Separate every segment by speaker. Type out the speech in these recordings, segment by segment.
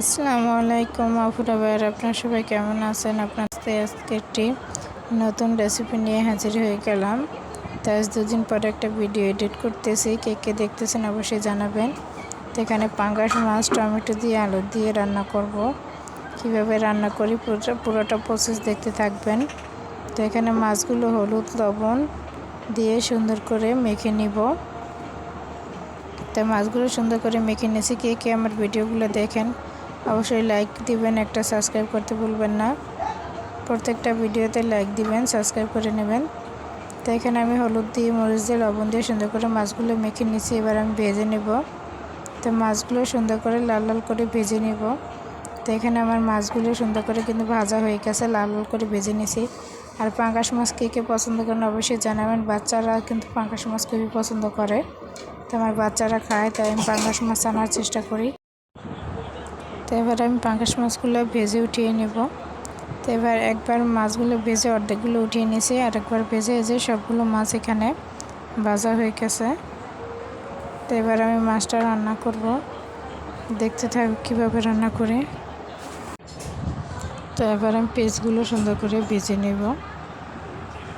Speaker 1: আসসালামু আলাইকুম আফুরা ভাইয়ের, আপনার সবাই কেমন আছেন? আপনার আজকে একটি নতুন রেসিপি নিয়ে হাজির হয়ে গেলাম। তো আজ দুদিন পরে একটা ভিডিও এডিট করতেছি। কে কে দেখতেছেন অবশ্যই জানাবেন। তো এখানে পাঙ্গাস মাছ, টমেটো দিয়ে আলু দিয়ে রান্না করব। কীভাবে রান্না করি পুরোটা পুরোটা প্রসেস দেখতে থাকবেন। তো এখানে মাছগুলো হলুদ, লবণ দিয়ে সুন্দর করে মেখে নিব। তো মাছগুলো সুন্দর করে মেখে নিয়েছি। কে কে আমার ভিডিওগুলো দেখেন অবশ্যই লাইক দিবেন, একটা সাবস্ক্রাইব করতে ভুলবেন না। প্রত্যেকটা ভিডিওতে লাইক দিবেন সাবস্ক্রাইব করে নেবেন। তো এখানে আমি হলুদ দিয়ে, মরিচ দিয়ে, লবণ দিয়ে সুন্দর করে মাছগুলো মেখে নিয়েছি এবার আমি ভেজে নেব। তো মাছগুলো সুন্দর করে লাল লাল করে ভেজে নেব। তো এখানে আমার মাছগুলো সুন্দর করে কিন্তু ভাজা হয়ে গেছে, লাল লাল করে ভেজে নিয়েছি। আর পাঙ্কাশ মাছ কে কে পছন্দ করেন অবশ্যই জানাবেন, বাচ্চারা কিন্তু পাঙ্কাশ মাছ খুবই পছন্দ করে। তো আমার বাচ্চারা খায়, তাই আমি পাঙ্কাশ মাছ আনার চেষ্টা করি। তো এবার আমি পাঙ্কাশ মাছগুলো ভেজে উঠিয়ে নেব। তো এবার একবার মাছগুলো ভেজে অর্ধেকগুলো উঠিয়ে নিয়েছি আর একবার ভেজে যে সবগুলো মাছ এখানে ভাজা হয়ে গেছে। তো এবার আমি মাছটা রান্না করব। দেখতে থাক কীভাবে রান্না করি। তো এবার আমি পেস্টগুলো সুন্দর করে ভেজে নেব।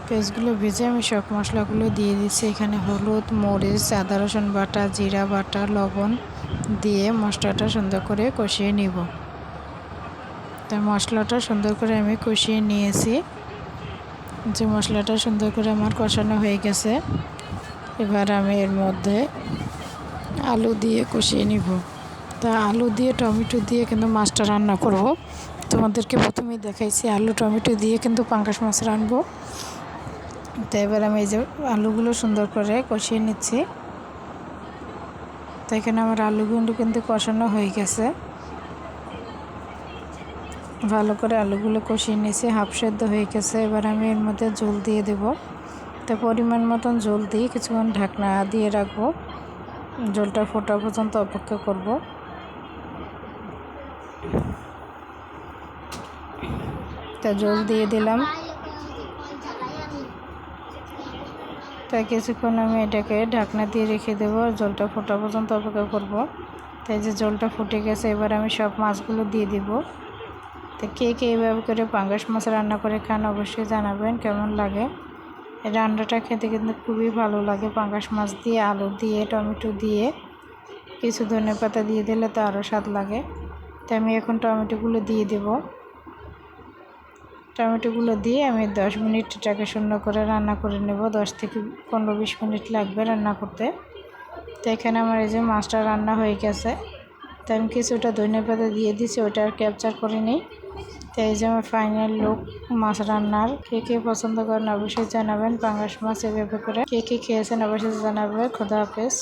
Speaker 1: পেস্টগুলো ভেজে আমি সব মশলাগুলো দিয়ে দিচ্ছি। এখানে হলুদ, মরিচ, আদা, রসুন বাটা, জিরা বাটা, লবণ দিয়ে মশলাটা সুন্দর করে কষিয়ে নিব। তো মশলাটা সুন্দর করে আমি কষিয়ে নিয়েছি। যে মশলাটা সুন্দর করে আমার কষানো হয়ে গেছে, এবার আমি এর মধ্যে আলু দিয়ে কষিয়ে নিব। তা আলু দিয়ে, টমেটো দিয়ে কিন্তু মাছটা রান্না করব। তোমাদেরকে প্রথমেই দেখাইছি, আলু, টমেটো দিয়ে কিন্তু পাঙ্কাশ মাছ রানবো তো এবার আমি এই যে আলুগুলো সুন্দর করে কষিয়ে নিচ্ছি। তো এখানে আমার আলুগুলো কিন্তু কষানো হয়ে গেছে। ভালো করে আলুগুলো কষিয়ে নিয়েছি, হাফ সেদ্ধ হয়ে গেছে। এবার আমি এর মধ্যে জল দিয়ে দেব। তো পরিমাণ মতন জল দিয়ে কিছুক্ষণ ঢাকনা দিয়ে রাখব। জলটা ফোটা পর্যন্ত অপেক্ষা করব। তা জল দিয়ে দিলাম। তাই কিছুক্ষণ আমি এটাকে ঢাকনা দিয়ে রেখে দেবো জলটা ফোটা পর্যন্ত অপেক্ষা করব। তাই যে জলটা ফুটে গেছে, এবার আমি সব মাছগুলো দিয়ে দিব। তো কে কে এইভাবে করে পাঙ্গাস মাছ রান্না করে খান অবশ্যই জানাবেন, কেমন লাগে? এই রান্নাটা খেতে কিন্তু খুবই ভালো লাগে। পাঙ্গাস মাছ দিয়ে, আলু দিয়ে, টমেটো দিয়ে, কিছু ধনে পাতা দিয়ে দিলে তো আরও স্বাদ লাগে। তো আমি এখন টমেটোগুলো দিয়ে দেবো। টমেটোগুলো দিয়ে আমি দশ মিনিট এটাকে শূন্য করে রান্না করে নেব। দশ থেকে পনেরো বিশ মিনিট লাগবে রান্না করতে। তো এখানে আমার এই যে মাছটা রান্না হয়ে গেছে। তো আমি কিছুটা ধনে পাতা দিয়ে দিছি ওটা আর ক্যাপচার করে নিই। তো এই যে আমার ফাইনাল লুক মাছ রান্নার। কে কে পছন্দ করেন অবশ্যই জানাবেন। পাঙ্গাস মাছ এভাবে করে কে কে খেয়েছেন অবশ্যই জানাবে খোদা হাফেজ।